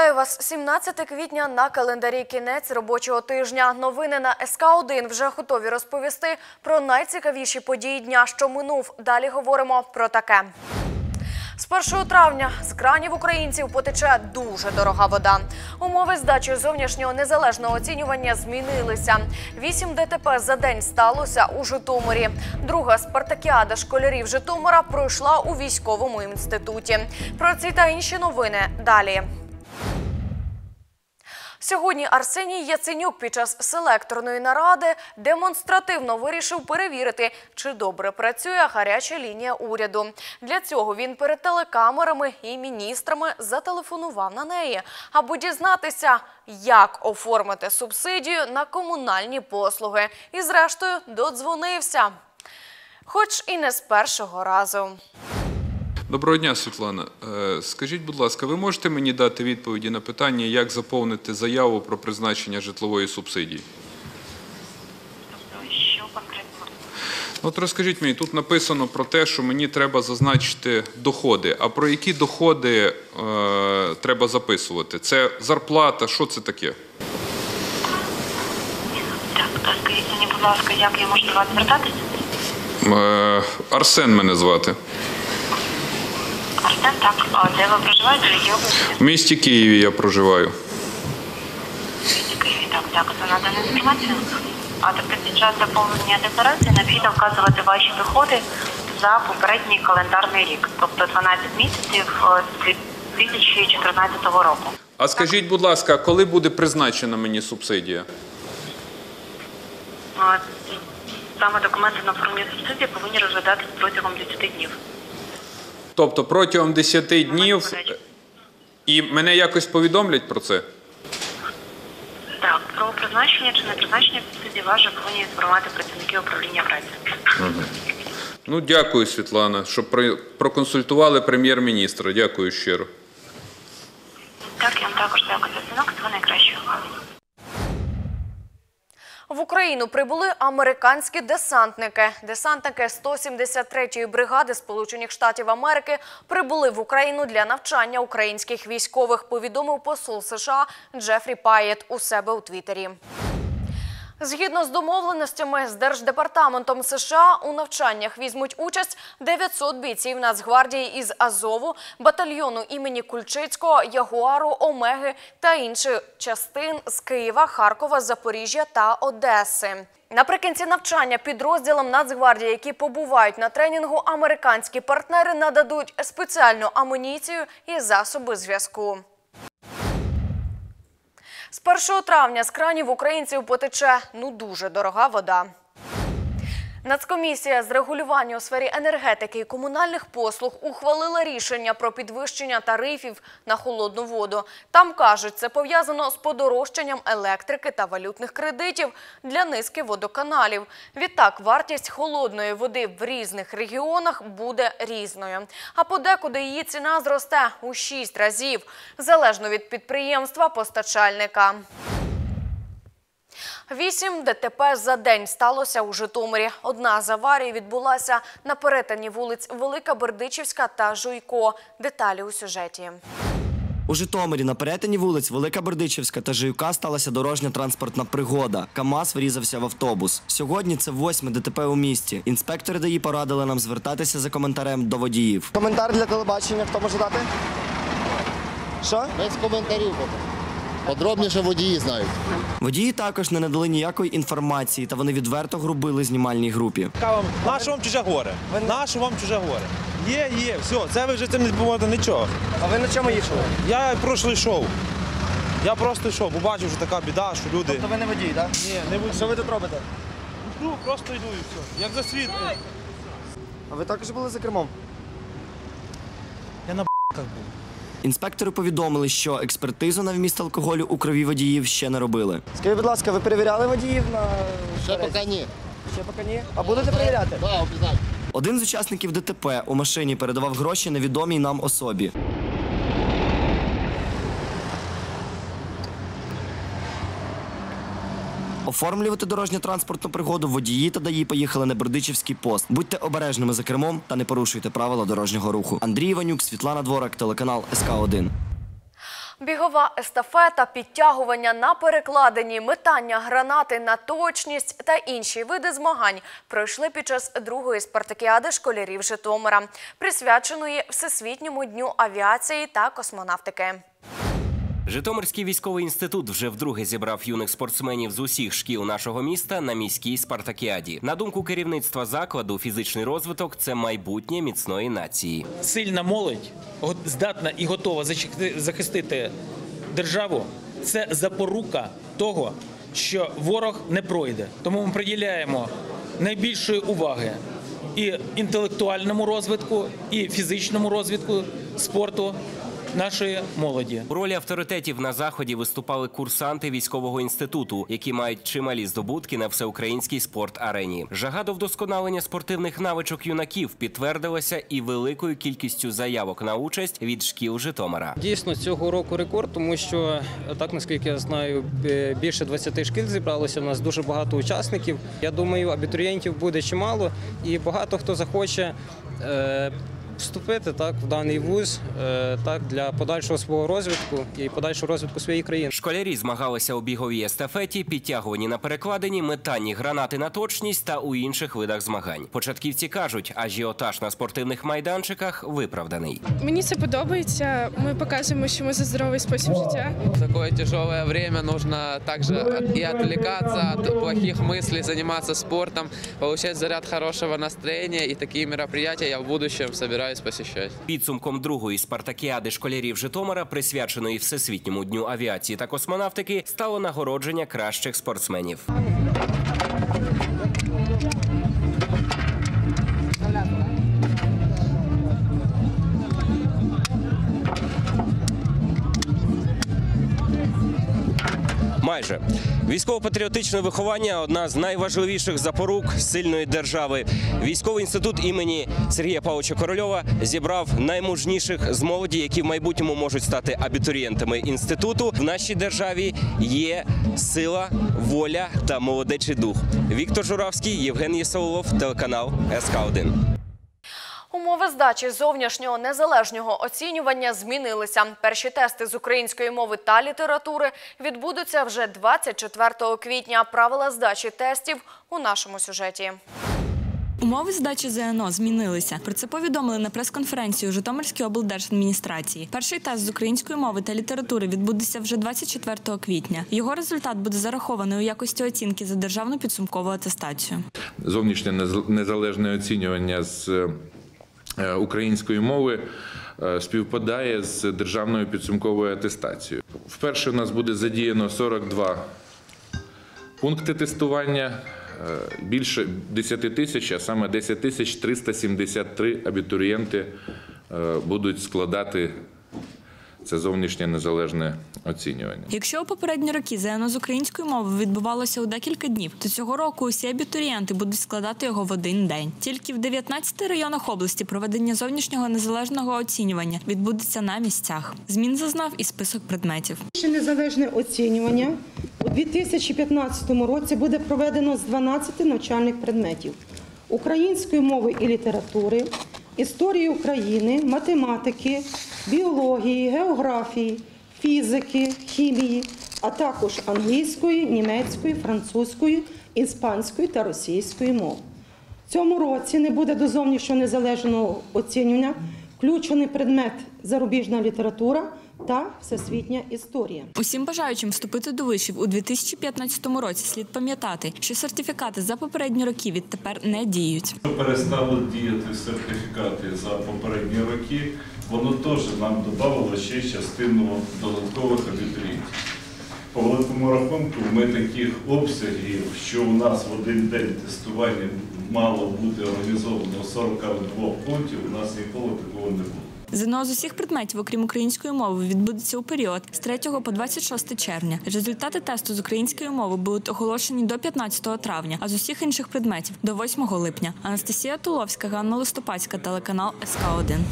Вітаю вас 17 квітня на календарі. Кінець робочого тижня. Новини на СК 1 вже готові розповісти про найцікавіші події дня, що минув. Далі говоримо про таке. З 1 травня з кранів українців потече дуже дорога вода. Умови здачі зовнішнього незалежного оцінювання змінилися. Вісім ДТП за день сталося у Житомирі. Друга спартакіада школярів Житомира пройшла у військовому інституті. Про ці та інші новини далі. Сьогодні Арсеній Яценюк під час селекторної наради демонстративно вирішив перевірити, чи добре працює гаряча лінія уряду. Для цього він перед телекамерами і міністрами зателефонував на неї, аби дізнатися, як оформити субсидію на комунальні послуги. І, зрештою, додзвонився. Хоч і не з першого разу. Доброго дня, Світлана. Е, Скажіть, будь ласка, ви можете мені дати відповіді на питання, як заповнити заяву про призначення житлової субсидії? Що конкретно? Ну, От розкажіть мені, тут написано про те, що мені треба зазначити доходи. А про які доходи е, треба записувати? Це зарплата, що це таке? Так, скажіть мені, будь ласка, як я можу до вас звертатися? Е, Арсен мене звати. Арсен, так. А де ви проживаєте? В якій області? В місті Києві я проживаю. В місті Києві. Так, дякую за надану інформацію. А тепер під час заповнення декларації необхідно вказувати ваші доходи за попередній календарний рік, тобто 12 місяців е, з 2014 року. А скажіть, будь ласка, коли буде призначена мені субсидія? Саме документи на оформлення субсидії повинні розглядатись протягом 10 днів. Тобто протягом 10 днів і мене якось повідомлять про це? Так, про призначення чи не призначення вас же повинні інформувати працівники управління праці. Ну, дякую, Світлана, що проконсультували прем'єр-міністра. Дякую щиро. Так, я вам також дякую за дзвінок. Всього найкращого. В Україну прибули американські десантники. Десантники 173-ї бригади Сполучених Штатів Америки прибули в Україну для навчання українських військових. Повідомив посол США Джефрі Паєт у себе у Твіттері. Згідно з домовленостями з Держдепартаментом США, у навчаннях візьмуть участь 900 бійців Нацгвардії із Азову, батальйону імені Кульчицького, Ягуару, Омеги та інших частин з Києва, Харкова, Запоріжжя та Одеси. Наприкінці навчання підрозділам Нацгвардії, які побувають на тренінгу, американські партнери нададуть спеціальну амуніцію і засоби зв'язку. З 1 травня з кранів українців потече ну дуже дорога вода. Нацкомісія з регулювання у сфері енергетики і комунальних послуг ухвалила рішення про підвищення тарифів на холодну воду. Там кажуть, це пов'язано з подорожчанням електрики та валютних кредитів для низки водоканалів. Відтак, вартість холодної води в різних регіонах буде різною. А подекуди її ціна зросте у 6 разів, залежно від підприємства постачальника. Вісім ДТП за день сталося у Житомирі. Одна з аварій відбулася на перетині вулиць Велика Бердичівська та Жуйко. Деталі у сюжеті. У Житомирі на перетині вулиць Велика Бердичівська та Жиюка сталася дорожня транспортна пригода. КАМАЗ врізався в автобус. Сьогодні це восьме ДТП у місті. Інспектори ДАІ порадили нам звертатися за коментарем до водіїв. Коментар для телебачення, хто може дати? Що? Без коментарів. Подробніше водії знають. Водії також не надали ніякої інформації, та вони відверто грубили знімальній групі. Наше вам чуже горе? Наше вам чуже горе. Є, є, все, це ви вже цим не допоможете нічого. А ви на чому їхали? Я просто йшов. Я просто йшов, побачив, що така біда, що люди. То ви не водій, так? Ні, не буду. Що ви тут робите? Ну, просто йду і все. Як за світ. А ви також були за кермом? Я на б**ках був. Інспектори повідомили, що експертизу на вміст алкоголю у крові водіїв ще не робили. Скажіть, будь ласка, ви перевіряли водіїв на Ще поки ні. Ще поки ні. А будете перевіряти? Так, обов'язково. Один з учасників ДТП у машині передавав гроші невідомій нам особі. Оформлювати дорожньо-транспортну пригоду водії та даї поїхали на Бердичівський пост. Будьте обережними за кермом та не порушуйте правила дорожнього руху. Андрій Іванюк, Світлана Дворак, телеканал СК 1 Бігова естафета, підтягування на перекладині, метання гранати на точність та інші види змагань пройшли під час другої спартакіади школярів Житомира, присвяченої Всесвітньому дню авіації та космонавтики. Житомирський військовий інститут вже вдруге зібрав юних спортсменів з усіх шкіл нашого міста на міській спартакіаді. На думку керівництва закладу, фізичний розвиток це майбутнє міцної нації. сильна молодь здатна і готова захистити державу, це запорука того, що ворог не пройде. Тому ми приділяємо найбільшої уваги і інтелектуальному розвитку, і фізичному розвитку спорту нашої молоді. У ролі авторитетів на заході виступали курсанти військового інституту, які мають чималі здобутки на всеукраїнській спорт-арені. Жага до вдосконалення спортивних навичок юнаків підтвердилася і великою кількістю заявок на участь від шкіл Житомира. Дійсно, цього року рекорд, тому що так наскільки я знаю, більше 20 шкіл зібралося. У нас дуже багато учасників. Я думаю, абітурієнтів буде чимало, і багато хто захоче. Е, Вступити так в даний вуз е, так для подальшого свого розвитку і подальшого розвитку своєї країни. Школярі змагалися у біговій естафеті, підтягуванні на перекладині, метанні гранати на точність та у інших видах змагань. Початківці кажуть, ажіотаж на спортивних майданчиках виправданий. Мені це подобається. Ми показуємо, що ми за здоровий спосіб життя. В такое тяжелое время нужно также от- и отвлекаться от плохих мыслей, заниматься спортом, получать заряд хорошего настроения. И такие мероприятия я в будущем собираюсь посещать. Підсумком другої спартакіади школярів Житомира, присвяченої Всесвітньому дню авіації та космонавтики, стало нагородження кращих спортсменів. Майже військово-патріотичне виховання одна з найважливіших запорук сильної держави. Військовий інститут імені Сергія Павловича Корольова зібрав наймужніших з молоді, які в майбутньому можуть стати абітурієнтами інституту. В нашій державі є сила, воля та молодечий дух. Віктор Журавський, Євген Єсаулов, телеканал СК 1 Умови здачі зовнішнього незалежного оцінювання змінилися. Перші тести з української мови та літератури відбудуться вже 24 квітня. Правила здачі тестів у нашому сюжеті. Умови здачі ЗНО змінилися. Про це повідомили на прес-конференції у Житомирській облдержадміністрації. Перший тест з української мови та літератури відбудеться вже 24 квітня. Його результат буде зарахований у якості оцінки за державну підсумкову атестацію. зовнішнє нез- незалежне оцінювання з е, української мови е, співпадає з державною підсумковою атестацією. Вперше у нас буде задіяно 42 пункти тестування. е, Більше 10 тисяч, а саме 10 тисяч 373 абітурієнти е, будуть складати це зовнішнє незалежне оцінювання. Якщо у попередні роки ЗНО з української мови відбувалося у декілька днів, то цього року усі абітурієнти будуть складати його в один день. Тільки в 19 районах області проведення зовнішнього незалежного оцінювання відбудеться на місцях. Змін зазнав і список предметів. Ще незалежне оцінювання у 2015 році буде проведено з 12 навчальних предметів української мови і літератури, історії України, математики, біології, географії, фізики, хімії, а також англійської, німецької, французької, іспанської та російської мов. Цьому році не буде до зовнішнього незалежного оцінювання включений предмет зарубіжна література та всесвітня історія. Усім бажаючим вступити до вишів у 2015 році слід пам'ятати, що сертифікати за попередні роки відтепер не діють. перестали діяти сертифікати за попередні роки, воно теж нам додавало ще частину додаткових абітурієнтів. По великому рахунку, ми таких обсягів, що у нас в один день тестування мало бути організовано 42 пунктів, у нас ніколи такого не було. ЗНО з усіх предметів, окрім української мови, відбудеться у період з 3 по 26 червня. Результати тесту з української мови будуть оголошені до 15 травня, а з усіх інших предметів до 8 липня. Анастасія Туловська, Ганна Листопадська, телеканал СК 1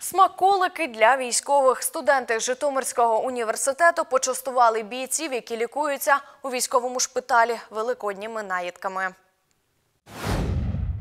Смаколики для військових студенти Житомирського університету почастували бійців, які лікуються у військовому шпиталі великодніми наїдками.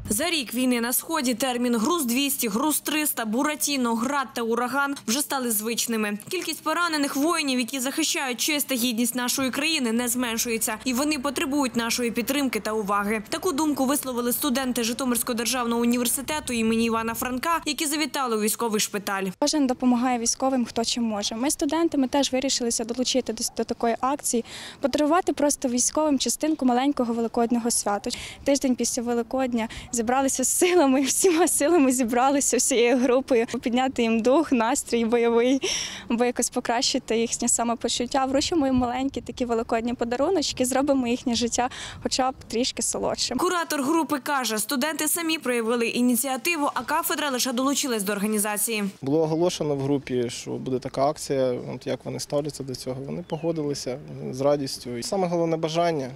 За рік війни на сході термін груз 200 груз 300 буратіно, град та ураган вже стали звичними. Кількість поранених воїнів, які захищають честь та гідність нашої країни, не зменшується, і вони потребують нашої підтримки та уваги. Таку думку висловили студенти Житомирського державного університету імені Івана Франка, які завітали у військовий шпиталь. Кожен допомагає військовим, хто чим може. Ми, студенти, ми теж вирішилися долучити до, такої акції, подарувати просто військовим частинку маленького великоднього свята. Тиждень після Великодня зібралися з силами, всіма силами зібралися всією групою, підняти їм дух, настрій бойовий, або якось покращити їхнє самопочуття. Вручимо їм маленькі такі великодні подаруночки, зробимо їхнє життя, хоча б трішки солодшим. Куратор групи каже, студенти самі проявили ініціативу, а кафедра лише долучилась до організації. Було оголошено в групі, що буде така акція. От як вони ставляться до цього. Вони погодилися з радістю. І саме головне бажання,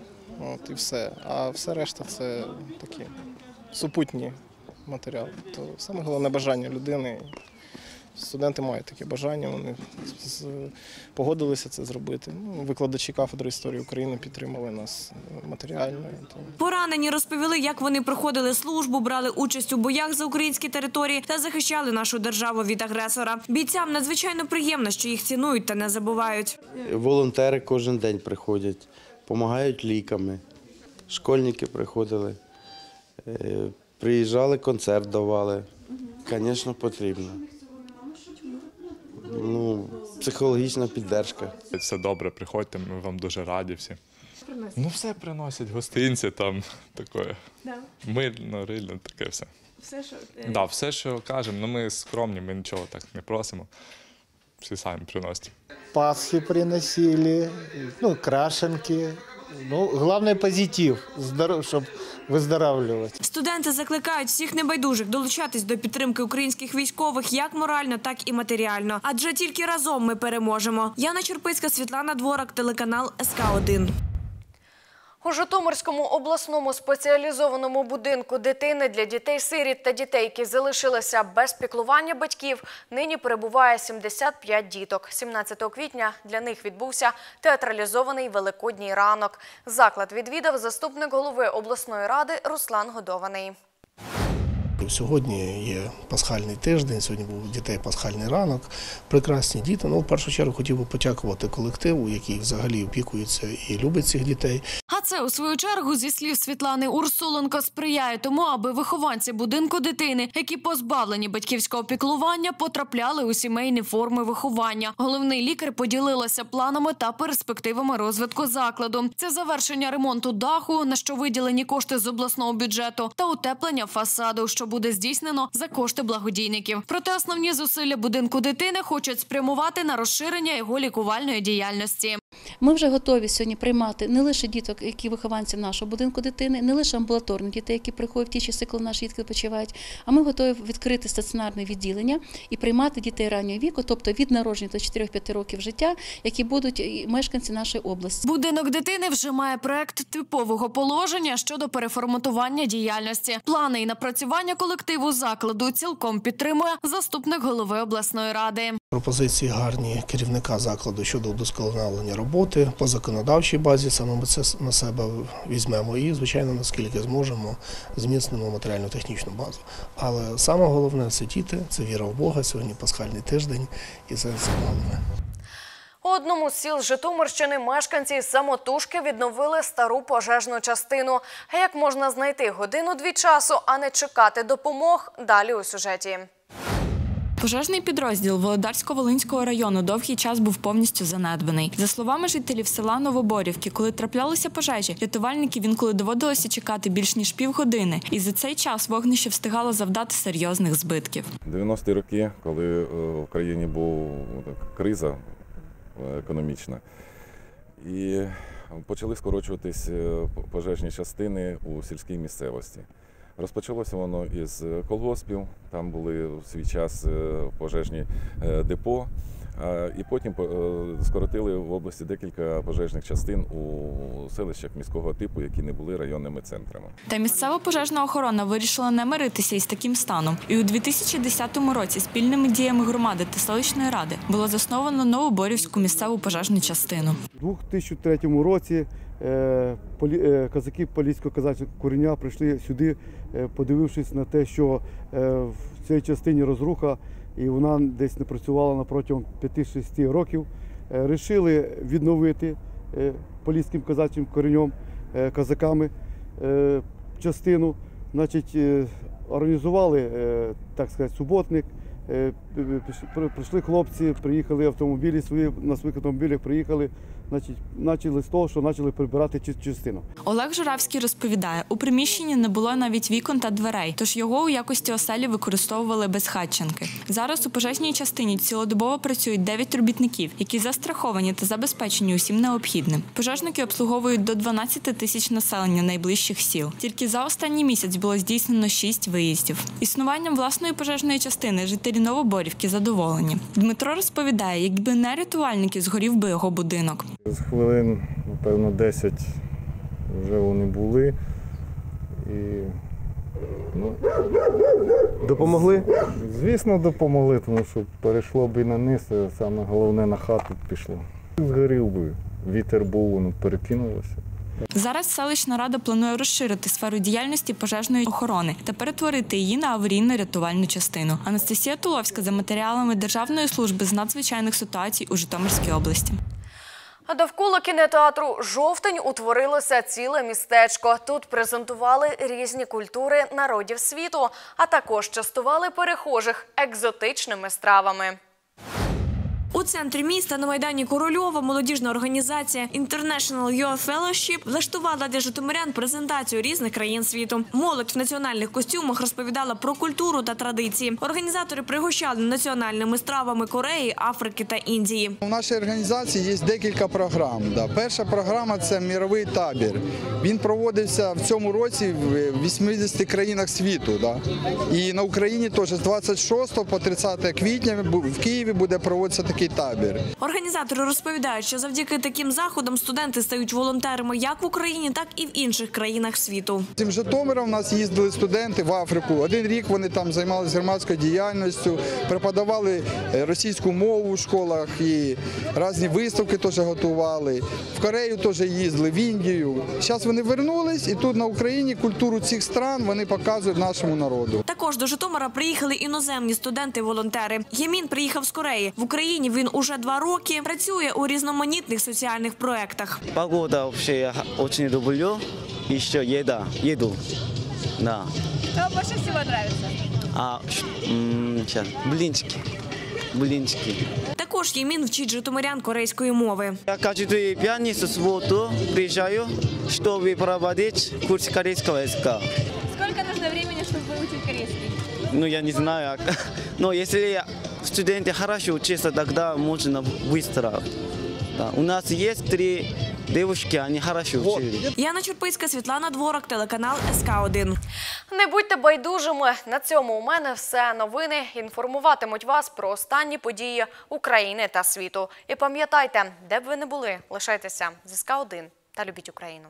от і все. А все решта це такі супутні матеріали. То саме головне бажання людини. Студенти мають таке бажання, вони погодилися це зробити. Ну, викладачі кафедри історії України підтримали нас матеріально. Поранені розповіли, як вони проходили службу, брали участь у боях за українські території та захищали нашу державу від агресора. Бійцям надзвичайно приємно, що їх цінують та не забувають. Волонтери кожен день приходять, допомагають ліками. Школьники приходили, приїжджали, концерт давали. Звісно, потрібно. Ну, психологічна підтримка. Все добре, приходьте, ми вам дуже раді всі. Ну, все приносять, гостинці там таке. Мильно, рильно, таке все. Все, що Да, все, що кажемо, ну ми скромні, ми нічого так не просимо. Всі самі приносять. Пасхи приносили, ну, крашенки. Ну, главное позитив, здоров, чтобы выздоравливать. Студенти закликають всіх небайдужих долучатись до підтримки українських військових як морально, так і матеріально. Адже тільки разом ми переможемо. Яна Черпицька, Світлана Дворак, телеканал СК 1 У Житомирському обласному спеціалізованому будинку дитини для дітей-сиріт та дітей, які залишилися без піклування батьків, нині перебуває 75 діток. 17 квітня для них відбувся театралізований великодній ранок. Заклад відвідав заступник голови обласної ради Руслан Годований. Сьогодні є пасхальний тиждень, сьогодні був дітей пасхальний ранок. Прекрасні діти. Ну, в першу чергу хотів би подякувати колективу, який взагалі опікується і любить цих дітей. А це у свою чергу зі слів Світлани Урсуленко сприяє тому, аби вихованці будинку дитини, які позбавлені батьківського піклування, потрапляли у сімейні форми виховання. Головний лікар поділилася планами та перспективами розвитку закладу. Це завершення ремонту даху, на що виділені кошти з обласного бюджету, та утеплення фасаду, що буде здійснено за кошти благодійників. Проте основні зусилля будинку дитини хочуть спрямувати на розширення його лікувальної діяльності. Ми вже готові сьогодні приймати не лише діток, які вихованці нашого будинку дитини, не лише амбулаторних дітей, які приходять в ті часи, коли наші дітки відпочивають, а ми готові відкрити стаціонарне відділення і приймати дітей раннього віку, тобто від народження до 4-5 років життя, які будуть мешканці нашої області. Будинок дитини вже має проект типового положення щодо переформатування діяльності. Плани і напрацювання колективу закладу цілком підтримує заступник голови обласної ради. Пропозиції гарні керівника закладу щодо вдосконалення роботи по законодавчій базі. Саме ми це на себе візьмемо і, звичайно, наскільки зможемо, зміцнимо матеріально-технічну базу. Але саме головне це діти, це віра в Бога. Сьогодні пасхальний тиждень, і це головне. У одному з сіл Житомирщини мешканці самотужки відновили стару пожежну частину. А як можна знайти годину-дві часу, а не чекати допомог? Далі у сюжеті. Пожежний підрозділ Володарсько-Волинського району довгий час був повністю занедбаний. За словами жителів села Новоборівки, коли траплялися пожежі, рятувальників інколи доводилося чекати більш ніж півгодини, і за цей час вогнище встигало завдати серйозних збитків. 90-ті роки, коли е, в країні була криза е, економічна, і почали скорочуватись е, пожежні частини у сільській місцевості. Розпочалося воно із колгоспів, там були в свій час е, пожежні е, депо, І потім е, скоротили в області декілька пожежних частин у селищах міського типу, які не були районними центрами. Та місцева пожежна охорона вирішила не миритися із таким станом. І у 2010 році спільними діями громади та селищної ради було засновано Новоборівську місцеву пожежну частину. У 2003 році е, е, козаки Поліського козацького кореня прийшли сюди, е, подивившись на те, що е, в цій частині розруха і вона десь не працювала на протягом 5-6 років. Е, Рішили відновити е, поліським козачим коренем, е, козаками е, частину. Значить, е, організували, е, так сказати, суботник. Е, Прийшли хлопці, приїхали автомобілі свої, на своїх автомобілях приїхали, почали з того, що почали прибирати частину. Олег Журавський розповідає, у приміщенні не було навіть вікон та дверей, тож його у якості оселі використовували без хатченки. Зараз у пожежній частині цілодобово працюють 9 робітників, які застраховані та забезпечені усім необхідним. Пожежники обслуговують до 12 тисяч населення найближчих сіл. Тільки за останній місяць було здійснено 6 виїздів. Існуванням власної пожежної частини жителі Новоборівки задоволені. Дмитро розповідає, якби не рятувальники, згорів би його будинок. З хвилин, напевно, 10 вже вони були. І, ну, Допомогли? Звісно, допомогли, тому що перейшло б і на низ, а саме головне на хату пішло. Згорів би, вітер був, воно перекинулося. Зараз селищна рада планує розширити сферу діяльності пожежної охорони та перетворити її на аварійно-рятувальну частину. Анастасія Туловська за матеріалами Державної служби з надзвичайних ситуацій у Житомирській області. А довкола кінотеатру Жовтень утворилося ціле містечко. Тут презентували різні культури народів світу, а також частували перехожих екзотичними стравами. У центрі міста на майдані Корольова молодіжна організація International Youth Fellowship влаштувала для житомирян презентацію різних країн світу. Молодь в національних костюмах розповідала про культуру та традиції. Організатори пригощали національними стравами Кореї, Африки та Індії. У нашій організації є декілька програм. Перша програма це міровий табір. Він проводився в цьому році в 80 країнах світу. І на Україні теж з 26 по 30 квітня в Києві буде проводитися такий табір. Організатори розповідають, що завдяки таким заходам студенти стають волонтерами як в Україні, так і в інших країнах світу. З Житомира в нас їздили студенти в Африку. Один рік вони там займалися громадською діяльністю, преподавали е, російську мову в школах і різні виставки теж готували. В Корею теж їздили, в Індію. Зараз вони вернулись і тут на Україні культуру цих стран вони показують нашому народу. Також до Житомира приїхали іноземні студенти-волонтери. Ємін приїхав з Кореї. В Україні він уже два роки працює у різноманітних соціальних проектах. Погода вообще я очень люблю. Еще еда, еду. Да. Что больше всего нравится? А ш- м, сейчас, блинчики. Блинчики. Також Ємін вчить житомирян корейської мови. Я каждую пятницу, субботу приезжаю, чтобы проводить курс корейского языка. Сколько нужно времени, чтобы выучить корейский? Ну, я не знаю. Но если студенты хорошо учатся, тогда можно быстро. Да. У нас есть три девушки, они хорошо учили. Яна Чурпицька, Світлана Дворок, телеканал СК 1 Не будьте байдужими. На цьому у мене все новини інформуватимуть вас про останні події України та світу. І пам'ятайте, де б ви не були, лишайтеся з СК 1 та любіть Україну.